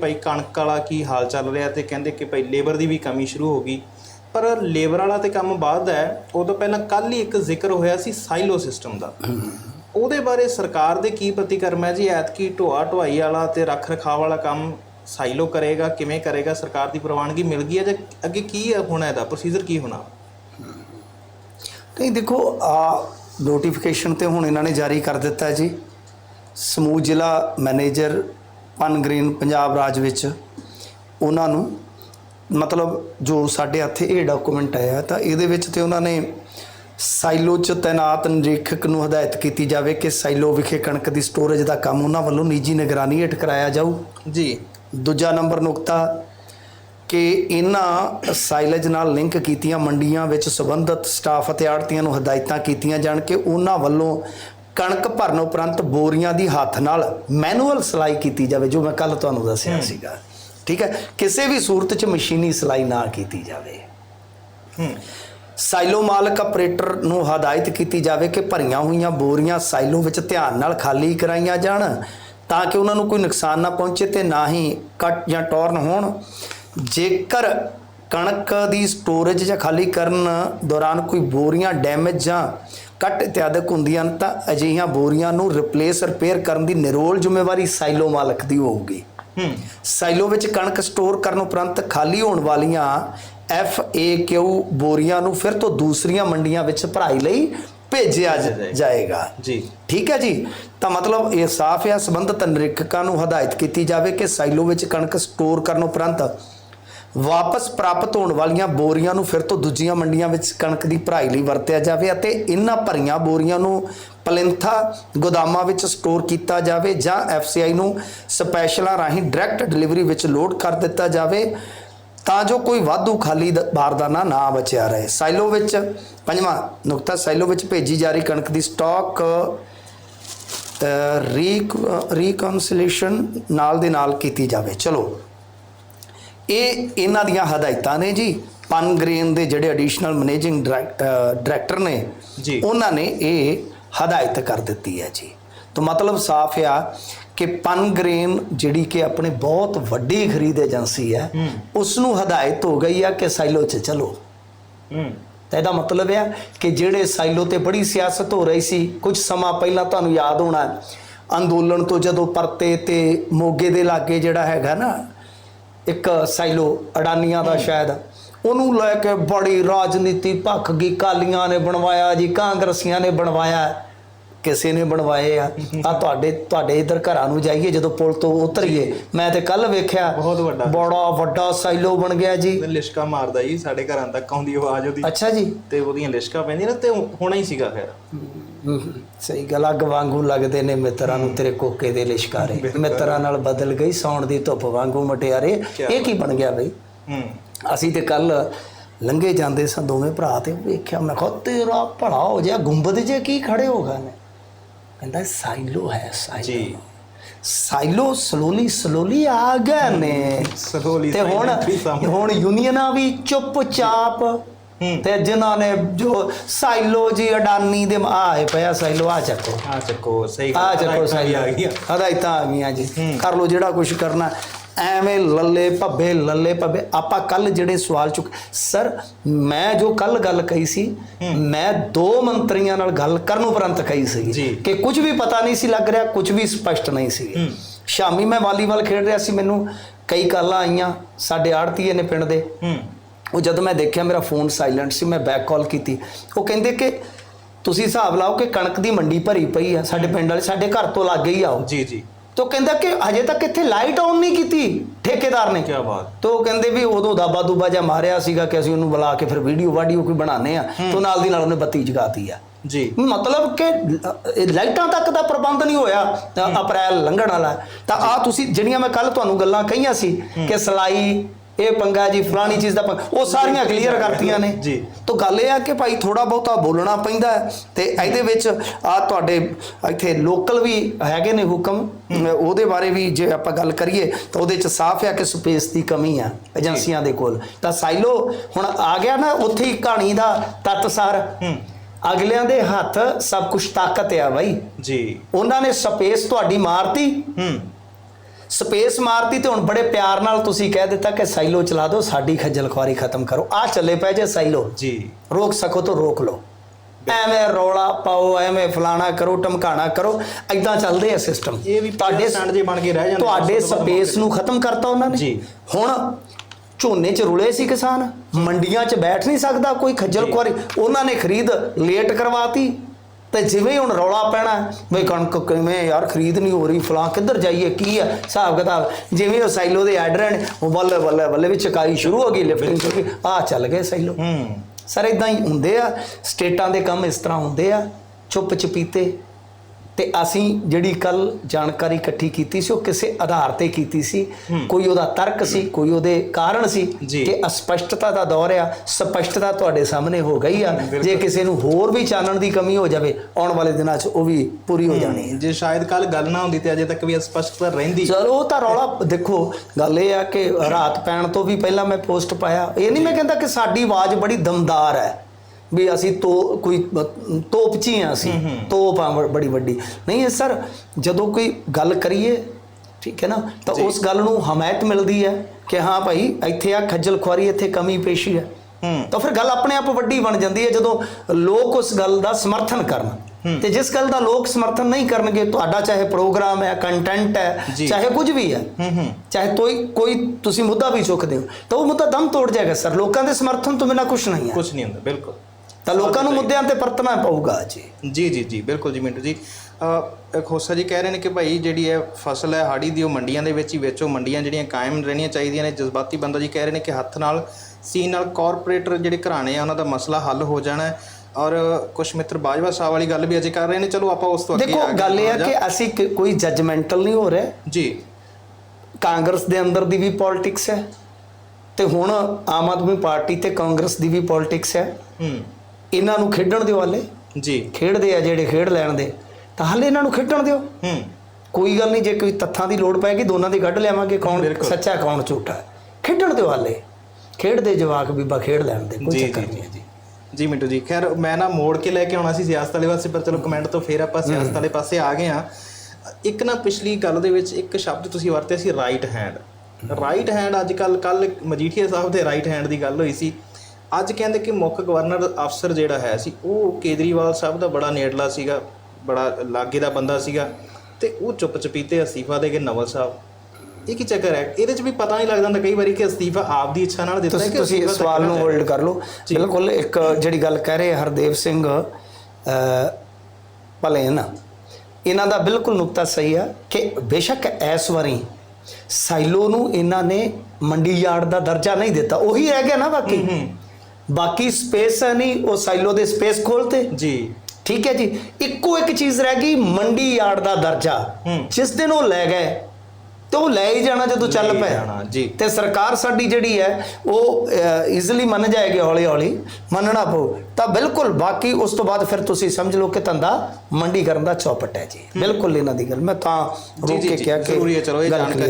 ਭਾਈ ਕਣਕ ਵਾਲਾ ਕੀ ਹਾਲ ਚੱਲ ਰਿਹਾ ਤੇ ਕਹਿੰਦੇ ਕਿ ਭਾਈ ਲੇਬਰ ਦੀ ਵੀ ਕਮੀ ਸ਼ੁਰੂ ਹੋ ਗਈ। ਪਰ ਲੇਬਰ ਵਾਲਾ ਤੇ ਕੰਮ ਬਾਅਦ ਹੈ, ਉਹ ਤੋਂ ਪਹਿਲਾਂ ਕੱਲ ਹੀ ਇੱਕ ਜ਼ਿਕਰ ਹੋਇਆ ਸੀ ਸਾਈਲੋ ਸਿਸਟਮ ਦਾ। ਉਹਦੇ ਬਾਰੇ ਸਰਕਾਰ ਦੇ ਕੀ ਪ੍ਰਤੀਕਰਮ ਹੈ ਜੀ? ਐਤਕੀ ਢੋਆ ਢੁਆਈ ਵਾਲਾ ਤੇ ਰੱਖ ਰਖਾਵ ਵਾਲਾ ਕੰਮ ਸਾਈਲੋ ਕਰੇਗਾ, ਕਿਵੇਂ ਕਰੇਗਾ? ਸਰਕਾਰ ਦੀ ਪ੍ਰਵਾਨਗੀ ਮਿਲ ਗਈ ਹੈ ਜਾਂ ਅੱਗੇ ਕੀ ਹੋਣਾ ਇਹਦਾ? ਪ੍ਰੋਸੀਜਰ ਕੀ ਹੋਣਾ? ਨਹੀਂ, ਦੇਖੋ, ਆ ਨੋਟੀਫਿਕੇਸ਼ਨ ਤੇ ਹੁਣ ਇਹਨਾਂ ਨੇ ਜਾਰੀ ਕਰ ਦਿੱਤਾ ਜੀ। ਸਮੂਹ ਜ਼ਿਲ੍ਹਾ ਮੈਨੇਜਰ ਪਨ ਗ੍ਰੀਨ ਪੰਜਾਬ ਰਾਜ ਵਿੱਚ ਉਹਨਾਂ ਨੂੰ ਮਤਲਬ ਜੋ ਸਾਡੇ ਹੱਥੇ ਇਹ ਡਾਕੂਮੈਂਟ ਆਇਆ ਤਾਂ ਇਹਦੇ ਵਿੱਚ ਤੇ ਉਹਨਾਂ ਨੇ ਸਾਈਲੋ 'ਚ ਤੈਨਾਤ ਨਿਰੀਖਕ ਨੂੰ ਹਦਾਇਤ ਕੀਤੀ ਜਾਵੇ ਕਿ ਸਾਈਲੋ ਵਿਖੇ ਕਣਕ ਦੀ ਸਟੋਰੇਜ ਦਾ ਕੰਮ ਉਹਨਾਂ ਵੱਲੋਂ ਨਿੱਜੀ ਨਿਗਰਾਨੀ ਹੇਠ ਕਰਾਇਆ ਜਾਊ। ਜੀ। ਦੂਜਾ ਨੰਬਰ ਨੁਕਤਾ ਕਿ ਇਹਨਾਂ ਸਾਈਲੇਜ ਨਾਲ ਲਿੰਕ ਕੀਤੀਆਂ ਮੰਡੀਆਂ ਵਿੱਚ ਸਬੰਧਤ ਸਟਾਫ ਅਤੇ ਆੜਤੀਆਂ ਨੂੰ ਹਦਾਇਤਾਂ ਕੀਤੀਆਂ ਜਾਣ ਕਿ ਉਹਨਾਂ ਵੱਲੋਂ ਕਣਕ ਭਰਨ ਉਪਰੰਤ ਬੋਰੀਆਂ ਦੀ ਹੱਥ ਨਾਲ ਮੈਨੂਅਲ ਸਲਾਈ ਕੀਤੀ ਜਾਵੇ ਜੋ ਮੈਂ ਕੱਲ ਤੁਹਾਨੂੰ ਦੱਸਿਆ ਸੀਗਾ। ਠੀਕ ਹੈ? ਕਿਸੇ ਵੀ ਸੂਰਤ 'ਚ ਮਸ਼ੀਨੀ ਸਲਾਈ ਨਾ ਕੀਤੀ ਜਾਵੇ। ਹੂੰ। ਸਾਈਲੋ ਮਾਲਕ ਆਪਰੇਟਰ ਨੂੰ ਹਦਾਇਤ ਕੀਤੀ ਜਾਵੇ ਕਿ ਭਰੀਆਂ ਹੋਈਆਂ ਬੋਰੀਆਂ ਸਾਈਲੋ ਵਿੱਚ ਧਿਆਨ ਨਾਲ ਖਾਲੀ ਕਰਾਈਆਂ ਜਾਣ ਤਾਂ ਕਿ ਉਹਨਾਂ ਨੂੰ ਕੋਈ ਨੁਕਸਾਨ ਨਾ ਪਹੁੰਚੇ ਤੇ ਨਾ ਹੀ ਕੱਟ ਜਾਂ ਟੌਰਨ ਹੋਣ। ਜੇਕਰ ਕਣਕ ਦੀ ਸਟੋਰੇਜ ਜਾਂ ਖਾਲੀ ਕਰਨ ਦੌਰਾਨ ਕੋਈ ਬੋਰੀਆਂ ਡੈਮੇਜ ਜਾਂ ਕੱਟ ਇਤਿਆਦਿਕ ਹੁੰਦੀਆਂ ਹਨ ਤਾਂ ਅਜਿਹੀਆਂ ਬੋਰੀਆਂ ਨੂੰ ਰਿਪਲੇਸ ਰਿਪੇਅਰ ਕਰਨ ਦੀ ਨਿਰੋਲ ਜ਼ਿੰਮੇਵਾਰੀ ਸਾਈਲੋ ਮਾਲਕ ਦੀ ਹੋਊਗੀ। ਹੂੰ। ਸਾਈਲੋ ਵਿੱਚ ਕਣਕ ਸਟੋਰ ਕਰਨ ਉਪਰੰਤ ਖਾਲੀ ਹੋਣ ਵਾਲੀਆਂ ਐਫ ਏ ਕਿਊ ਬੋਰੀਆਂ ਨੂੰ ਫਿਰ ਤੋਂ ਦੂਸਰੀਆਂ ਮੰਡੀਆਂ ਵਿੱਚ ਭਰਾਈ ਲਈ ਭੇਜਿਆ ਜਾਏਗਾ। ਜੀ। ਠੀਕ ਹੈ ਜੀ? ਤਾਂ ਮਤਲਬ ਇਹ ਸਾਫ਼ ਹੈ ਸੰਬੰਧਤ ਨਿਰੀਖਕਾਂ ਨੂੰ ਹਦਾਇਤ ਕੀਤੀ ਜਾਵੇ ਕਿ ਸਾਈਲੋ ਵਿੱਚ ਕਣਕ ਸਟੋਰ ਕਰਨ ਉਪਰੰਤ ਵਾਪਸ ਪ੍ਰਾਪਤ ਹੋਣ ਵਾਲੀਆਂ ਬੋਰੀਆਂ ਨੂੰ ਫਿਰ ਤੋਂ ਦੂਜੀਆਂ ਮੰਡੀਆਂ ਵਿੱਚ ਕਣਕ ਦੀ ਭਰਾਈ ਲਈ ਵਰਤਿਆ ਜਾਵੇ ਅਤੇ ਇਨ੍ਹਾਂ ਭਰੀਆਂ ਬੋਰੀਆਂ ਨੂੰ ਪਲਿੰਥਾ ਗੋਦਾਮਾਂ ਵਿੱਚ ਸਟੋਰ ਕੀਤਾ ਜਾਵੇ ਜਾਂ ਐਫਸੀਆਈ ਨੂੰ ਸਪੈਸ਼ਲਾਂ ਰਾਹੀਂ ਡਾਇਰੈਕਟ ਡਿਲੀਵਰੀ ਵਿੱਚ ਲੋਡ ਕਰ ਦਿੱਤਾ ਜਾਵੇ ਤਾਂ ਜੋ ਕੋਈ ਵਾਧੂ ਖਾਲੀ ਦ- ਬਾਰਦਾਨਾ ਨਾ ਬਚਿਆ ਰਹੇ। ਸਾਈਲੋ ਵਿੱਚ ਪੰਜਵਾਂ ਨੁਕਤਾ ਸਾਈਲੋ ਵਿੱਚ ਭੇਜੀ ਜਾ ਰਹੀ ਕਣਕ ਦੀ ਸਟਾਕ ਰੀਕ ਰੀਕਨਸਿਲੇਸ਼ਨ ਨਾਲ ਦੇ ਨਾਲ ਕੀਤੀ ਜਾਵੇ। ਚਲੋ ਇਹ ਇਹਨਾਂ ਦੀਆਂ ਹਦਾਇਤਾਂ ਨੇ ਜੀ। ਪਨ ਗ੍ਰੇਨ ਦੇ ਜਿਹੜੇ ਐਡੀਸ਼ਨਲ ਮੈਨੇਜਿੰਗ ਡਾਇਰੈਕਟਰ ਨੇ ਜੀ। ਉਹਨਾਂ ਨੇ ਇਹ ਹਦਾਇਤ ਕਰ ਦਿੱਤੀ ਹੈ ਜੀ। ਤਾਂ ਮਤਲਬ ਸਾਫ਼ ਆ ਕਿ ਪਨ ਗ੍ਰੇਨ ਜਿਹੜੀ ਕਿ ਆਪਣੇ ਬਹੁਤ ਵੱਡੀ ਖਰੀਦ ਏਜੰਸੀ ਹੈ ਉਸ ਨੂੰ ਹਦਾਇਤ ਹੋ ਗਈ ਆ ਕਿ ਸਾਈਲੋ 'ਚ ਚਲੋ। ਹੂੰ। ਤਾਂ ਇਹਦਾ ਮਤਲਬ ਹੈ ਕਿ ਜਿਹੜੇ ਸਾਈਲੋ ਤੇ ਬੜੀ ਸਿਆਸਤ ਹੋ ਰਹੀ ਸੀ ਕੁਝ ਸਮਾਂ ਪਹਿਲਾਂ ਤੁਹਾਨੂੰ ਯਾਦ ਹੋਣਾ ਅੰਦੋਲਨ ਤੋਂ ਜਦੋਂ ਪਰਤੇ ਤੇ ਮੋਗੇ ਦੇ ਲਾਗੇ ਜਿਹੜਾ ਹੈਗਾ ਨਾ ਇੱਕ ਸਾਈਲੋ ਅਡਾਨੀਆਂ ਦਾ ਸ਼ਾਇਦ। ਉਹਨੂੰ ਲੈ ਕੇ ਬੜੀ ਰਾਜਨੀਤੀ ਭੱਖ ਗਈ। ਕਾਲੀਆਂ ਨੇ ਬਣਵਾਇਆ ਜੀ ਕਾਂਗਰਸੀਆਂ ਨੇ ਬਣਵਾਇਆ। ਕਿਸੇ ਨੇ ਬਣਵਾਏ ਆ। ਆ ਤੁਹਾਡੇ ਤੁਹਾਡੇ ਇਧਰ ਘਰਾਂ ਨੂੰ ਜਾਈਏ ਜਦੋਂ ਪੁਲ ਤੋਂ ਉਤਰੀਏ। ਮੈਂ ਤੇ ਕੱਲ ਵੇਖਿਆ ਬਹੁਤ ਵੱਡਾ। ਬੜਾ ਵੱਡਾ ਸਾਈਲੋ ਬਣ ਗਿਆ ਜੀ। ਲਿਸ਼ਕਾ ਮਾਰਦਾ ਜੀ ਸਾਡੇ ਘਰਾਂ ਤੱਕ ਆਉਂਦੀ ਆਵਾਜ਼ ਉਹਦੀ। ਅੱਛਾ ਜੀ। ਤੇ ਉਹਦੀਆਂ ਲਿਸ਼ਕਾ ਪੈਂਦੀਆਂ ਨਾ ਤੇ ਹੋਣਾ ਹੀ ਸੀਗਾ ਖੈਰ ਹਮ, ਸਹੀ ਗੱਲ ਅੱਗ ਵਾਂਗੂ ਲੱਗਦੇ ਨੇ ਮਿੱਤਰਾਂ ਨੂੰ ਤੇਰੇ ਕੋਕੇ ਦੇ ਲਿਸ਼ਕਾਰੇ। ਮਿੱਤਰਾਂ ਨਾਲ ਬਦਲ ਗਈ ਸੌਣ ਦੀ ਧੁੱਪ ਵਾਂਗੂ ਮਟਿਆਰੇ। ਇਹ ਕੀ ਬਣ ਗਿਆ ਬਈ? ਅਸੀਂ ਤੇ ਕੱਲ ਲੰਘੇ ਜਾਂਦੇ ਸਾਂ ਦੋਵੇਂ ਭਰਾ ਤੇ ਵੇਖਿਆ ਮੈਂ ਕਿਹਾ ਤੇਰਾ ਭਲਾ ਹੋ ਜਾ ਗੁੰਬਦ ਜੇ ਕੀ ਖੜੇ ਹੋ ਗਏ ਨੇ? ਕਹਿੰਦਾ ਸਾਈਲੋ ਹੈ ਸਾਈਲੋ ਜੀ। ਸਾਈਲੋ ਸਲੋਲੀ ਸਲੋਲੀ ਆ ਗਏ ਨੇ। ਸਲੋਲੀ ਤੇ ਹੁਣ ਹੁਣ ਯੂਨੀਅਨਾਂ ਵੀ ਚੁੱਪਚਾਪ ਤੇ ਜਿਨ੍ਹਾਂ ਨੇ ਜੋ ਸਾਈਲੋ ਜੀ ਅਡਾਨੀ ਦੇ ਆਏ ਪਿਆ ਸਾਈਲੋ ਆ ਚੱਕੋ। ਆ ਚੱਕੋ ਸਹੀ ਆ ਚੱਕੋ ਆ ਗਈਆਂ। ਹਦਾਇਤਾਂ ਆ ਗਈਆਂ ਜੀ। ਕਰ ਲੋ ਜਿਹੜਾ ਕੁਝ ਕਰਨਾ। ਐਵੇਂ ਲੱਲੇ ਭੱਬੇ ਲੱਲੇ ਭੱਬੇ। ਆਪਾਂ ਕੱਲ ਜਿਹੜੇ ਸਵਾਲ ਚੁੱਕ ਸਰ ਮੈਂ ਜੋ ਕੱਲ ਗੱਲ ਕਹੀ ਸੀ ਮੈਂ ਦੋ ਮੰਤਰੀਆਂ ਨਾਲ ਗੱਲ ਕਰਨ ਉਪਰੰਤ ਕਹੀ। ਸੀ ਕਿ ਕੁਝ ਵੀ ਪਤਾ ਨਹੀਂ ਸੀ ਲੱਗ ਰਿਹਾ ਕੁਝ ਵੀ ਸਪਸ਼ਟ ਨਹੀਂ ਸੀ। ਸ਼ਾਮੀ ਮੈਂ ਵਾਲੀਬਾਲ ਖੇਡ ਰਿਹਾ ਸੀ ਮੈਨੂੰ ਕਈ ਕਾਲਾਂ ਆਈਆਂ। ਸਾਡੇ ਆੜਤੀਏ ਨੇ ਪਿੰਡ ਦੇ। ਉਹ ਜਦੋਂ ਮੈਂ ਦੇਖਿਆ ਮੇਰਾ ਫੋਨ ਸਾਇਲੈਂਟ ਸੀ ਮੈਂ ਬੈਕ ਕਾਲ ਕੀਤੀ। ਉਹ ਕਹਿੰਦੇ ਕਿ ਤੁਸੀਂ ਹਿਸਾਬ ਲਾਓ ਕਿ ਕਣਕ ਦੀ ਮੰਡੀ ਭਰੀ ਪਈ ਆ ਸਾਡੇ ਪਿੰਡ ਵਾਲੇ ਸਾਡੇ ਘਰ ਤੋਂ ਲੱਗੇ ਹੀ ਆਓ ਜੀ ਜੀ। ਤੋ ਕਹਿੰਦਾ ਕਿ ਹਜੇ ਤੱਕ ਇੱਥੇ ਲਾਈਟ ਆਨ ਨਹੀਂ ਕੀਤੀ ਠੇਕੇਦਾਰ ਨੇ। ਕੀ ਬਾਤ। ਤੋ ਕਹਿੰਦੇ ਵੀ ਉਦੋਂ ਦਾਬਾ ਦੁਬਾ ਜਿਹਾ ਮਾਰਿਆ ਸੀਗਾ ਕਿ ਅਸੀਂ ਉਹਨੂੰ ਬੁਲਾ ਕੇ ਫਿਰ ਵੀਡੀਓ ਵਾਡੀਓ ਕੋਈ ਬਣਾਉਂਦੇ ਆ ਤੋ ਨਾਲ ਦੀ ਨਾਲ ਉਹਨੇ ਬੱਤੀ ਜਗਾਤੀ ਆ। ਜੀ। ਮਤਲਬ ਕਿ ਲਾਈਟਾਂ ਤੱਕ ਦਾ ਪ੍ਰਬੰਧ ਨਹੀਂ ਹੋਇਆ ਤਾਂ ਅਪ੍ਰੈਲ ਲੰਘਣ ਵਾਲਾ। ਤਾਂ ਆ ਤੁਸੀਂ ਜਿਹੜੀਆਂ ਮੈਂ ਕੱਲ ਤੁਹਾਨੂੰ ਗੱਲਾਂ ਕਹੀਆਂ ਸੀ ਕਿ ਸਲਾਈ ਇਹ ਪੰਗਾ ਜੀ ਫਲਾਣੀ ਚੀਜ਼ ਦਾ ਪੰਗਾ, ਉਹ ਸਾਰੀਆਂ ਕਲੀਅਰ ਕਰਤੀਆਂ ਨੇ। ਜੀ। ਤਾਂ ਗੱਲ ਇਹ ਆ ਕਿ ਭਾਈ ਥੋੜਾ ਬਹੁਤਾ ਬੋਲਣਾ ਪੈਂਦਾ ਤੇ ਇਹਦੇ ਵਿੱਚ ਆ ਤੁਹਾਡੇ ਇੱਥੇ ਲੋਕਲ ਵੀ ਹੈਗੇ ਨੇ ਹੁਕਮ। ਉਹਦੇ ਬਾਰੇ ਵੀ ਜੇ ਆਪਾਂ ਗੱਲ ਕਰੀਏ ਤਾਂ ਉਹਦੇ ਚ ਸਾਫ਼ ਹੈ ਕਿ ਸਪੇਸ ਦੀ ਕਮੀ ਆ ਏਜੰਸੀਆਂ ਦੇ ਕੋਲ। ਤਾਂ ਸਾਈਲੋ ਹੁਣ ਆ ਗਿਆ ਨਾ ਉੱਥੇ ਹੀ ਕਹਾਣੀ ਦਾ ਤੱਤਸਾਰ। ਅਗਲਿਆਂ ਦੇ ਹੱਥ ਸਭ ਕੁਝ ਤਾਕਤ ਆ ਬਾਈ। ਜੀ। ਉਹਨਾਂ ਨੇ ਸਪੇਸ ਤੁਹਾਡੀ ਮਾਰਤੀ। ਹੂੰ। ਸਪੇਸ ਮਾਰਤੀ ਤੇ ਹੁਣ ਬੜੇ ਪਿਆਰ ਨਾਲ ਤੁਸੀਂ ਕਹਿ ਦਿੱਤਾ ਕਿ ਸਾਈਲੋ ਚਲਾ ਦਿਓ ਸਾਡੀ ਖੱਜਲ ਖੁਆਰੀ ਖਤਮ ਕਰੋ। ਆ ਚੱਲੇ ਪਏ ਜੇ ਸਾਈਲੋ। ਜੀ। ਰੋਕ ਸਕੋ ਤਾਂ ਰੋਕ ਲਓ। ਐਵੇਂ ਰੌਲਾ ਪਾਓ ਐਵੇਂ ਫਲਾਣਾ ਕਰੋ ਟਮਕਾਣਾ ਕਰੋ ਐਦਾਂ ਚੱਲਦੇ ਆ ਸਿਸਟਮ ਇਹ ਵੀ ਤੁਹਾਡੇ ਸਟੈਂਡ ਜੇ ਬਣ ਕੇ ਰਹਿ ਜਾਂਦੇ ਤੁਹਾਡੇ ਸਪੇਸ ਨੂੰ ਖਤਮ ਕਰਤਾ ਉਹਨਾਂ ਨੇ। ਜੀ। ਹੁਣ ਝੋਨੇ 'ਚ ਰੁਲੇ ਸੀ ਕਿਸਾਨ ਮੰਡੀਆਂ 'ਚ ਬੈਠ ਨਹੀਂ ਸਕਦਾ ਕੋਈ ਖੱਜਲ। ਖੁਆਰੀ ਉਹਨਾਂ ਨੇ ਖਰੀਦ ਲੇਟ ਕਰਵਾਤੀ। ਤੇ ਜਿਵੇਂ ਹੀ ਹੁਣ ਰੌਲਾ ਪੈਣਾ ਬਈ ਕਣਕ ਕਿਵੇਂ ਯਾਰ ਖਰੀਦ ਨਹੀਂ ਹੋ ਰਹੀ ਫਲਾਂ ਕਿੱਧਰ ਜਾਈਏ ਕੀ ਆ? ਹਿਸਾਬ ਕਿਤਾਬ ਜਿਵੇਂ ਉਹ ਸਾਈਲੋ ਦੇ ਆਰਡਰ ਨੇ ਉਹ ਬੱਲੇ ਬੱਲੇ ਬੱਲੇ ਵੀ ਚਕਾਈ ਸ਼ੁਰੂ ਹੋ ਗਈ ਲਿਫਟਿੰਗ ਸ਼ੁਰੂ ਆ ਚੱਲ ਗਏ ਸਾਈਲੋ। ਹੂੰ। ਸਰ ਇਦਾਂ ਹੀ ਹੁੰਦੇ ਆ ਸਟੇਟਾਂ ਦੇ ਕੰਮ ਇਸ ਤਰ੍ਹਾਂ ਹੁੰਦੇ ਆ ਚੁੱਪ ਚਪੀਤੇ ਤੇ ਅਸੀਂ ਜਿਹੜੀ ਕੱਲ ਜਾਣਕਾਰੀ ਇਕੱਠੀ ਕੀਤੀ ਸੀ ਉਹ ਕਿਸੇ ਆਧਾਰ ਤੇ ਕੀਤੀ ਸੀ। ਕੋਈ ਉਹਦਾ ਤਰਕ ਸੀ ਕੋਈ ਉਹਦੇ ਕਾਰਨ ਸੀ। ਕਿ ਅਸਪਸ਼ਟਤਾ ਦਾ ਦੌਰ ਆ ਸਪਸ਼ਟਤਾ ਤੁਹਾਡੇ ਸਾਹਮਣੇ ਹੋ ਗਈ ਆ। ਜੇ ਕਿਸੇ ਨੂੰ ਹੋਰ ਵੀ ਚਾਨਣ ਦੀ ਕਮੀ ਹੋ ਜਾਵੇ ਆਉਣ ਵਾਲੇ ਦਿਨਾਂ 'ਚ ਉਹ ਵੀ ਪੂਰੀ ਹੋ ਜਾਣੀ ਹੈ। ਜੇ ਸ਼ਾਇਦ ਕੱਲ ਗੱਲ ਨਾ ਹੁੰਦੀ ਤੇ ਅਜੇ ਤੱਕ ਵੀ ਅਸਪਸ਼ਟਤਾ ਰਹਿੰਦੀ। ਚਲੋ ਉਹ ਤਾਂ ਰੌਲਾ ਦੇਖੋ ਗੱਲ ਇਹ ਆ ਕਿ ਰਾਤ ਪੈਣ ਤੋਂ ਵੀ ਪਹਿਲਾਂ ਮੈਂ ਪੋਸਟ ਪਾਇਆ। ਇਹ ਨਹੀਂ ਮੈਂ ਕਹਿੰਦਾ ਕਿ ਸਾਡੀ ਆਵਾਜ਼ ਬੜੀ ਦਮਦਾਰ ਹੈ। ਵੀ ਅਸੀਂ ਤੋ ਕੋਈ ਤੋਪਚੀ ਆ ਅਸੀਂ। ਤੋਪ ਆ ਬੜੀ ਵੱਡੀ। ਨਹੀਂ ਹੈ ਸਰ ਜਦੋਂ ਕੋਈ ਗੱਲ ਕਰੀਏ ਠੀਕ ਹੈ ਨਾ ਤਾਂ ਉਸ ਗੱਲ ਨੂੰ ਹਮਾਇਤ ਮਿਲਦੀ ਹੈ ਕਿ ਹਾਂ ਭਾਈ ਇੱਥੇ ਆ ਖੱਜਲ ਖੁਆਰੀ ਇੱਥੇ ਕਮੀ ਪੇਸ਼ੀ ਹੈ। ਤਾਂ ਫਿਰ ਗੱਲ ਆਪਣੇ ਆਪ ਵੱਡੀ ਬਣ ਜਾਂਦੀ ਹੈ ਜਦੋਂ ਲੋਕ ਉਸ ਗੱਲ ਦਾ ਸਮਰਥਨ ਕਰਨ। ਤੇ ਜਿਸ ਗੱਲ ਦਾ ਲੋਕ ਸਮਰਥਨ ਨਹੀਂ ਕਰਨਗੇ ਤੁਹਾਡਾ ਚਾਹੇ ਪ੍ਰੋਗਰਾਮ ਹੈ ਕੰਟੈਂਟ ਹੈ। ਚਾਹੇ ਕੁਝ ਵੀ ਹੂੰ ਚਾਹੇ ਕੋਈ ਕੋਈ ਤੁਸੀਂ ਮੁੱਦਾ ਵੀ ਚੁੱਕਦੇ ਹੋ ਤਾਂ ਉਹ ਮੁੱਦਾ ਦਮ ਤੋੜ ਜਾਏਗਾ ਸਰ। ਲੋਕਾਂ ਦੇ ਸਮਰਥਨ ਤੋਂ ਬਿਨਾਂ ਕੁਝ ਨਹੀਂ ਹੈ। ਕੁਝ ਨਹੀਂ ਹੁੰਦਾ ਬਿਲਕੁਲ। ਤਾਂ ਲੋਕਾਂ ਨੂੰ ਮੁੱਦਿਆਂ ਤੇ ਪਰਤਣਾ ਪਊਗਾ ਜੀ। ਜੀ ਜੀ ਜੀ ਬਿਲਕੁਲ ਜੀ ਮਿੰਟੂ ਜੀ। ਅ ਖੋਸਾ ਜੀ ਕਹਿ ਰਹੇ ਨੇ ਕਿ ਭਾਈ ਜਿਹੜੀ ਹੈ ਫਸਲ ਹੈ ਹਾੜੀ ਦੀ ਉਹ ਮੰਡੀਆਂ ਦੇ ਵਿੱਚ ਹੀ ਵੇਚੋ ਮੰਡੀਆਂ ਜਿਹੜੀਆਂ ਕਾਇਮ ਰਹਿਣੀਆਂ ਚਾਹੀਦੀਆਂ ਨੇ। ਜਜ਼ਬਾਤੀ ਬੰਦਾ ਜੀ ਕਹਿ ਰਹੇ ਨੇ ਕਿ ਹੱਥ ਨਾਲ ਸੀਨ ਨਾਲ ਕਾਰਪੋਰੇਟਰ ਜਿਹੜੇ ਘਰਾਣੇ ਆ ਉਹਨਾਂ ਦਾ ਮਸਲਾ ਹੱਲ ਹੋ ਜਾਣਾ ਹੈ। ਔਰ ਕੁਝ ਮਿੱਤਰ ਬਾਜਵਾ ਸਾਹਿਬ ਵਾਲੀ ਗੱਲ ਵੀ ਅਜੇ ਕਰ ਰਹੇ ਨੇ। ਚਲੋ ਆਪਾਂ ਉਸ ਤੋਂ ਅੱਗੇ ਦੇਖੋ ਗੱਲ ਇਹ ਹੈ ਕਿ ਅਸੀਂ ਕੋਈ ਜੱਜਮੈਂਟਲ ਨਹੀਂ ਹੋ ਰਹੇ। ਜੀ। ਕਾਂਗਰਸ ਦੇ ਅੰਦਰ ਦੀ ਵੀ ਪੋਲਿਟਿਕਸ ਹੈ। ਤੇ ਹੁਣ ਆਮ ਆਦਮੀ ਪਾਰਟੀ ਤੇ ਕਾਂਗਰਸ ਦੀ ਵੀ ਪੋਲਿਟਿਕਸ ਹੈ। ਹੂੰ। ਇਹਨਾਂ ਨੂੰ ਖੇਡਣ ਦਿਓ ਹਾਲੇ। ਜੀ। ਖੇਡਦੇ ਆ ਜਿਹੜੇ ਖੇਡ ਲੈਣ ਦੇ ਤਾਂ ਹਾਲੇ ਇਹਨਾਂ ਨੂੰ ਖੇਡਣ ਦਿਓ। ਹੂੰ। ਕੋਈ ਗੱਲ ਨਹੀਂ ਜੇ ਕੋਈ ਤੱਥਾਂ ਦੀ ਲੋੜ ਪੈਗੀ ਦੋਨਾਂ ਦੀ ਕੱਢ ਲਿਆਵਾਂਗੇ ਕੌਣ। ਸੱਚਾ ਕੌਣ ਝੂਠਾ। ਖੇਡਣ ਦਿਓ ਹਾਲੇ। ਖੇਡਦੇ ਜਵਾਕ ਬੀਬਾ ਖੇਡ ਲੈਣ ਦੇ ਕੋਈ ਜੀ ਚੱਕਰ ਨਹੀਂ ਜੀ। ਜੀ। ਮਿੰਟੂ ਜੀ ਖੈਰ ਮੈਂ ਨਾ ਮੋੜ ਕੇ ਲੈ ਕੇ ਆਉਣਾ ਸੀ ਸਿਆਸਤ ਵਾਲੇ ਪਾਸੇ ਪਰ ਚਲੋ ਕਮੈਂਟ ਤੋਂ ਫੇਰ ਆਪਾਂ ਸਿਆਸਤ ਵਾਲੇ ਪਾਸੇ ਆ ਗਏ ਆ ਇੱਕ ਨਾ ਪਿਛਲੀ ਗੱਲ ਦੇ ਵਿੱਚ ਇੱਕ ਸ਼ਬਦ ਤੁਸੀਂ ਵਰਤਿਆ ਸੀ ਰਾਈਟ ਹੈਂਡ ਰਾਈਟ ਹੈਂਡ ਅੱਜ ਕੱਲ ਕੱਲ ਮਜੀਠੀਆ ਸਾਹਿਬ ਦੇ ਰਾਈਟ ਹੈਂਡ ਦੀ ਗੱਲ ਹੋਈ ਸੀ। ਅੱਜ ਕਹਿੰਦੇ ਕਿ ਮੁੱਖ ਗਵਰਨਰ ਅਫਸਰ ਜਿਹੜਾ ਹੈ ਸੀ ਉਹ ਕੇਜਰੀਵਾਲ ਸਾਹਿਬ ਦਾ ਬੜਾ ਨੇੜਲਾ ਸੀਗਾ ਬੜਾ ਲਾਗੇ ਦਾ ਬੰਦਾ ਸੀਗਾ ਤੇ ਉਹ ਚੁੱਪ ਚਪੀਤੇ ਅਸਤੀਫਾ ਦੇ ਕੇ ਨਵਲ ਸਾਹਿਬ। ਇਹ ਕੀ ਚੱਕਰ ਹੈ? ਇਹਦੇ ਚ ਵੀ ਪਤਾ ਨਹੀਂ ਲੱਗਦਾ ਹੁੰਦਾ ਕਈ ਵਾਰੀ ਕਿ ਅਸਤੀਫਾ ਆਪ ਦੀ ਇੱਛਾ ਨਾਲ ਦਿੱਤਾ ਹੈ ਕਿ ਤੁਸੀਂ ਸਵਾਲ ਨੂੰ ਹੋਲਡ ਕਰ ਲਓ। ਬਿਲਕੁਲ ਇੱਕ ਜਿਹੜੀ ਗੱਲ ਕਹਿ ਰਹੇ ਹਰਦੇਵ ਸਿੰਘ ਅ, ਭਲੇਨ ਇਹਨਾਂ ਦਾ ਬਿਲਕੁਲ ਨੁਕਤਾ ਸਹੀ ਆ ਕਿ ਬੇਸ਼ੱਕ ਇਸ ਵਾਰੀ ਸਾਈਲੋ ਨੂੰ ਇਹਨਾਂ ਨੇ ਮੰਡੀ ਯਾਰਡ ਦਾ ਦਰਜਾ ਨਹੀਂ ਦਿੱਤਾ। ਉਹੀ ਰਹਿ ਗਿਆ ਨਾ ਬਾਕੀ। ਬਾਕੀ ਸਪੇਸ ਹੈ ਨਹੀਂ ਉਹ ਸਾਈਲੋ ਦੇ ਸਪੇਸ ਖੋਲਤੇ। ਜੀ। ਠੀਕ ਹੈ ਜੀ। ਇੱਕੋ ਇੱਕ ਚੀਜ਼ ਰਹਿ ਗਈ ਮੰਡੀ ਯਾਰਡ ਦਾ ਦਰਜਾ। ਜਿਸ ਦਿਨ ਉਹ ਲੈ ਗਏ ਤੇ ਉਹ ਲੈ ਹੀ ਜਾਣਾ ਜਦੋਂ ਚੱਲ ਜਾਣਾ, ਜੀ। ਤੇ ਸਰਕਾਰ ਸਾਡੀ ਜਿਹੜੀ ਹੈ ਉਹ ਈਜ਼ੀਲੀ ਮੰਨ ਜਾਏਗੀ ਹੌਲੀ ਹੌਲੀ ਮੰਨਣਾ ਪਊ। ਤਾਂ ਬਿਲਕੁਲ ਬਾਕੀ ਉਸ ਤੋਂ ਬਾਅਦ ਫਿਰ ਤੁਸੀਂ ਸਮਝ ਲਓ ਕਿ ਧੰਦਾ ਮੰਡੀ ਕਰਨ ਦਾ ਚੌਪਟ ਹੈ ਜੀ। ਬਿਲਕੁਲ ਇਹਨਾਂ ਦੀ ਗੱਲ। ਮੈਂ ਤਾਂ ਰੋਕ ਕੇ ਕਿਹਾ ਕਿ ਜ਼ਰੂਰੀ ਹੈ। ਚਲੋ ਇਹ ਜਾਣਕਾਰੀ